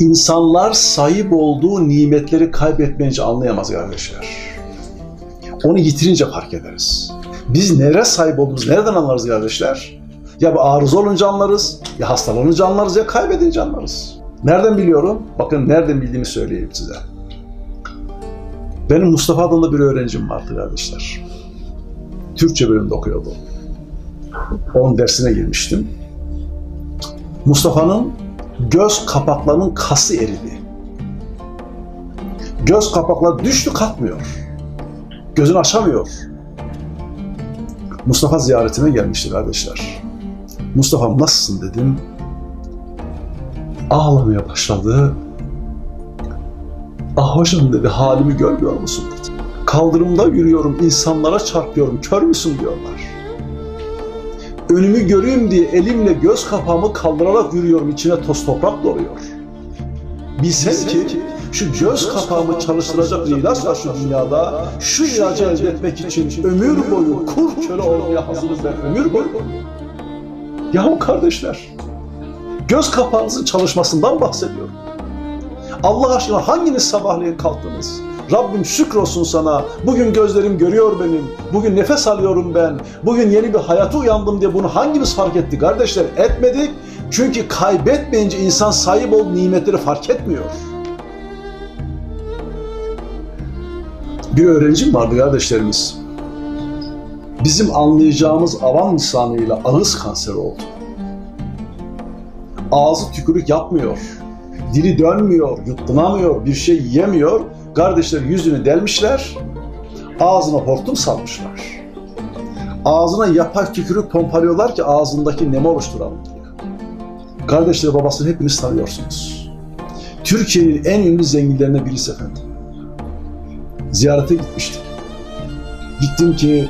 İnsanlar sahip olduğu nimetleri kaybetmeyince anlayamaz kardeşler. Onu yitirince fark ederiz. Biz nereye sahip olduğumuzu nereden anlarız kardeşler? Ya bu arıza olunca anlarız, ya hastalanınca anlarız, ya kaybedince anlarız. Nereden biliyorum? Bakın nereden bildiğimi söyleyeyim size. Benim Mustafa adında bir öğrencim vardı kardeşler. Türkçe bölümünde okuyordu. Onun dersine girmiştim. Mustafa'nın göz kapaklarının kası eridi. Göz kapakları düştü kalkmıyor. Gözünü açamıyor. Mustafa ziyaretime gelmişti kardeşler. Mustafa nasılsın dedim. Ağlamaya başladı. Ah hocam dedi halimi görmüyor musun dedi. Kaldırımda yürüyorum insanlara çarpıyorum kör müsün diyorlar. Önümü göreyim diye elimle göz kapağımı kaldırarak yürüyorum içine toz toprak doluyor. Bilsen ki şu göz kapağımı çalıştıracak ilaç var şu dünyada. Şu ilacı elde etmek için ömür boyu kul köle olmaya hazırız ben ömür boyu. Yahu kardeşler, göz kapağınızın çalışmasından bahsediyorum. Allah aşkına hanginiz sabahleyin kalktınız? Rabbim şükrolsun sana. Bugün gözlerim görüyor benim. Bugün nefes alıyorum ben. Bugün yeni bir hayata uyandım diye bunu hangimiz fark etti kardeşler? Etmedik. Çünkü kaybetmeyince insan sahip olduğu nimetleri fark etmiyor. Bir öğrencim vardı kardeşlerimiz. Bizim anlayacağımız avam lisanıyla ağız kanseri oldu. Ağzı tükürük yapmıyor. Dili dönmüyor, yuttunamıyor, bir şey yiyemiyor. Kardeşler yüzünü delmişler, ağzına hortum salmışlar. Ağzına yapay tükürük pompalıyorlar ki ağzındaki nemi oluşturalım diye. Kardeşler babasını hepiniz tanıyorsunuz. Türkiye'nin en ünlü zenginlerine birisi efendim. Ziyarete gitmiştim. Gittim ki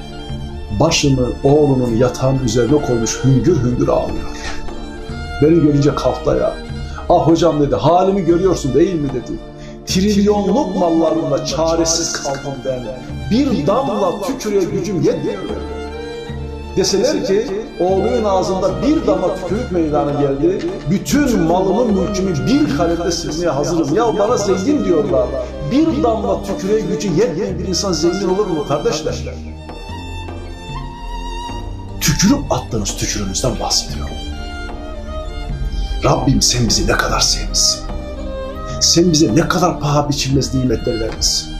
başını oğlunun yatağın üzerine koymuş hüngür hüngür ağlıyor. Beni görünce kalktı ya. Ah hocam dedi halimi görüyorsun değil mi dedi. Trilyonluk mallarımla çaresiz kaldım ben. Bir damla tükürüğe gücüm yetmiyor. Deseler ki oğlunun ağzında bir damla tükürük meydana geldi. Bütün malımın mülkümü bir kalemde silmeye hazırım. Ya bana zengin diyorlar. Bir damla tükürüğe gücü yetmeyen bir insan zengin olur mu kardeşler? Tükürük attığınız tükürüğünüzden bahsediyorum. Rabbim sen bizi ne kadar sevmişsin. Sen bize ne kadar paha biçilmez nimetler vermişsin.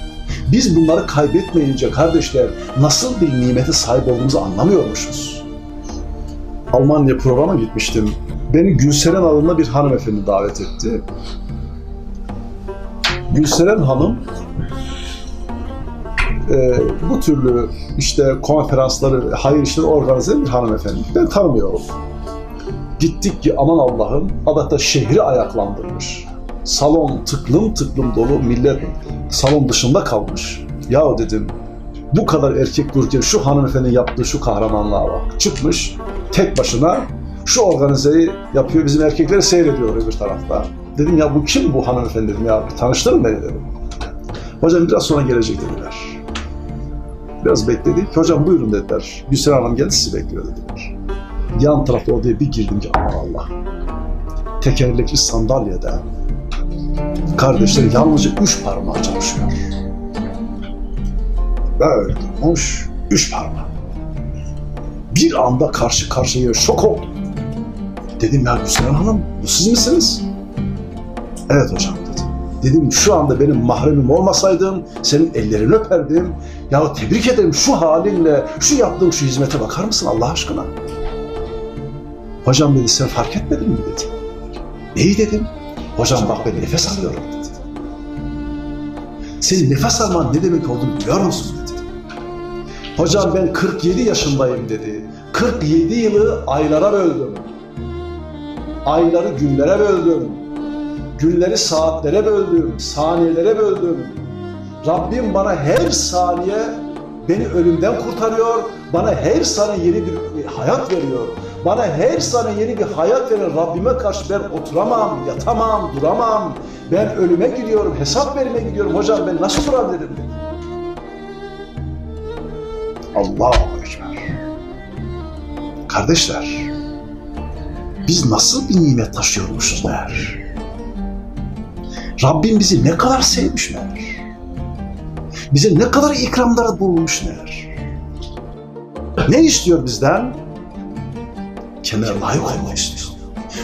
Biz bunları kaybetmeyince kardeşler nasıl bir nimete sahip olduğumuzu anlamıyormuşuz. Almanya programa gitmiştim. Beni Gülseren adında bir hanımefendi davet etti. Gülseren Hanım e, bu türlü işte konferansları, hayır işleri organize bir hanımefendi. Ben tanımıyorum. Gittik ki aman Allah'ım adeta şehri ayaklandırmış. Salon tıklım tıklım dolu millet salon dışında kalmış. Ya dedim bu kadar erkek dururken şu hanımefendinin yaptığı şu kahramanlığa bak. Çıkmış tek başına şu organizeyi yapıyor bizim erkekleri seyrediyor öbür tarafta. Dedim ya bu kim bu hanımefendi dedim ya tanıştırın beni dedim. Hocam biraz sonra gelecek dediler. Biraz bekledik. Hocam buyurun dediler. Gülsel Hanım geldi sizi bekliyor dediler. Yan tarafta odaya bir girdim ki aman Allah. Tekerlekli sandalyede kardeşler yalnızca üç parmağı çalışıyor. Böyle durmuş, üç parmağı. Bir anda karşı karşıya şok oldum. Dedim ya Gülseren Hanım, bu siz misiniz? Evet hocam dedi. Dedim şu anda benim mahremim olmasaydın senin ellerini öperdim. Ya tebrik ederim şu halinle, şu yaptığın şu hizmete bakar mısın Allah aşkına? Hocam dedi sen fark etmedin mi dedi. Neyi dedim? Hocam bak ben nefes alıyorum dedi. Senin nefes alman ne demek olduğunu biliyor musun dedi. Hocam ben 47 yaşındayım dedi. 47 yılı aylara böldüm. Ayları günlere böldüm. Günleri saatlere böldüm, saniyelere böldüm. Rabbim bana her saniye beni ölümden kurtarıyor. Bana her saniye yeni bir hayat veriyor. Bana her saniye yeni bir hayat veren Rabbime karşı ben oturamam, yatamam, duramam. Ben ölüme gidiyorum, hesap verime gidiyorum. Hocam ben nasıl durabilirim. Allahu Ekber. Kardeşler, biz nasıl bir nimet taşıyormuşuz meğer? Rabbim bizi ne kadar sevmiş meğer. Bize ne kadar ikramlara bulmuş meğer. Ne istiyor bizden? Layık olmayı istiyor.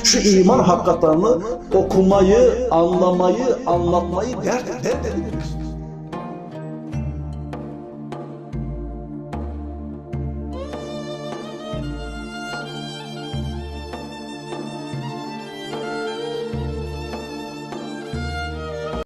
Şu iman hakikatlerini okumayı, anlamayı, anlatmayı dert, dert ediniyor.